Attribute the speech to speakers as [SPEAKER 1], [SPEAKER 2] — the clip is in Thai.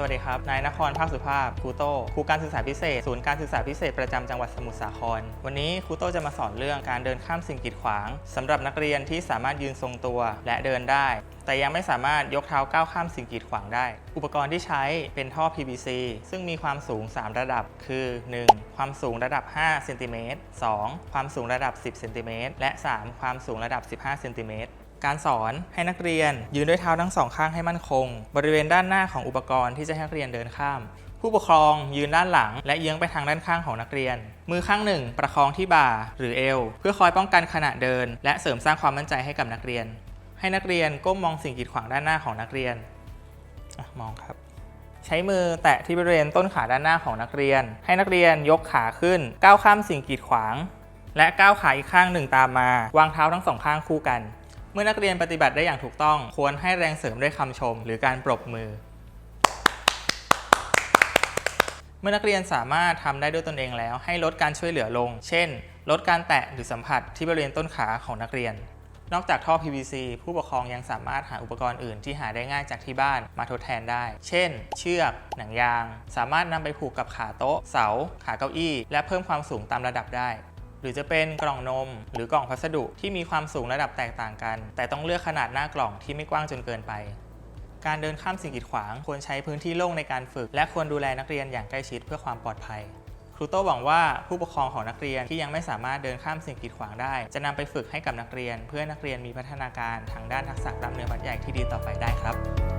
[SPEAKER 1] สวัสดีครับ นายนครภาคสุภาพครูโต้ครูการศึกษาพิเศษ ศูนย์การศึกษาพิเศษประจำจังหวัดสมุทรสาคร วันนี้ครูโต้จะมาสอนเรื่องการเดินข้ามสิ่งกีดขวางสำหรับนักเรียนที่สามารถยืนทรงตัวและเดินได้ แต่ยังไม่สามารถยกเท้าก้าวข้ามสิ่งกีดขวางได้ อุปกรณ์ที่ใช้เป็นท่อ PVC ซึ่งมีความสูง 3 ระดับ คือ 1. ความสูงระดับ 5 เซนติเมตร 2. ความสูงระดับ 10 เซนติเมตร และ 3. ความสูงระดับ 15 เซนติเมตร การสอนให้นักเรียน ยืนด้วยเท้าทั้งสองข้างให้มั่นคง บริเวณด้านหน้าของอุปกรณ์ที่จะให้นักเรียนเดินข้าม ผู้ปกครองยืนด้านหลัง และเยื้องไปทางด้านข้างของนักเรียน มือข้างหนึ่ง ประคองที่บ่าหรือเอว เพื่อคอยป้องกันขณะเดิน และเสริมสร้างความมั่นใจให้กับนักเรียน ให้นักเรียนก้มมองสิ่งกีดขวางด้านหน้าของนักเรียนอมองครับ ใช้มือแตะที่บริเวณต้นขาด้านหน้าของนักเรียน ให้นักเรียนยกขาขึ้น ก้าวข้ามสิ่งกีดขวาง และก้าวขาอีกข้างหนึ่งตามมา วางเท้าทั้งสองข้างคู่กัน มื่อนักเรียนปฏิบัติได้อย่างถูกต้อง ควรให้แรงเสริมด้วยคำชม หรือการปรบมือ เมื่อนักเรียนสามารถทำได้ด้วยตนเองแล้ว ให้ลดการช่วยเหลือลง เช่น ลดการแตะหรือสัมผัสที่บริเวณต้นขาของนักเรียน นอกจากท่อ PVC ผู้ปกครองยังสามารถหาอุปกรณ์อื่นที่หาได้ง่ายจากที่บ้านมาทดแทนได้ เช่น เชือก หนังยาง สามารถนำไปผูกกับขาโต๊ะ เสา ขาเก้าอี้ และเพิ่มความสูงตามระดับได้ หรือจะเป็นกล่องนม หรือกล่องพัสดุที่มีความสูงระดับแตกต่างกัน แต่ต้องเลือกขนาดหน้ากล่องที่ไม่กว้างจนเกินไป การเดินข้ามสิ่งกีดขวางควรใช้พื้นที่โล่งในการฝึก และควรดูแลนักเรียนอย่างใกล้ชิดเพื่อความปลอดภัยครูโต้หวังว่าผู้ปกครองของนักเรียนที่ยังไม่สามารถเดินข้ามสิ่งกีดขวางได้ จะนำไปฝึกให้กับนักเรียน เพื่อนักเรียนมีพัฒนาการทางด้านทักษะกล้ามเนื้อมัดใหญ่ที่ดีต่อไปได้ครับ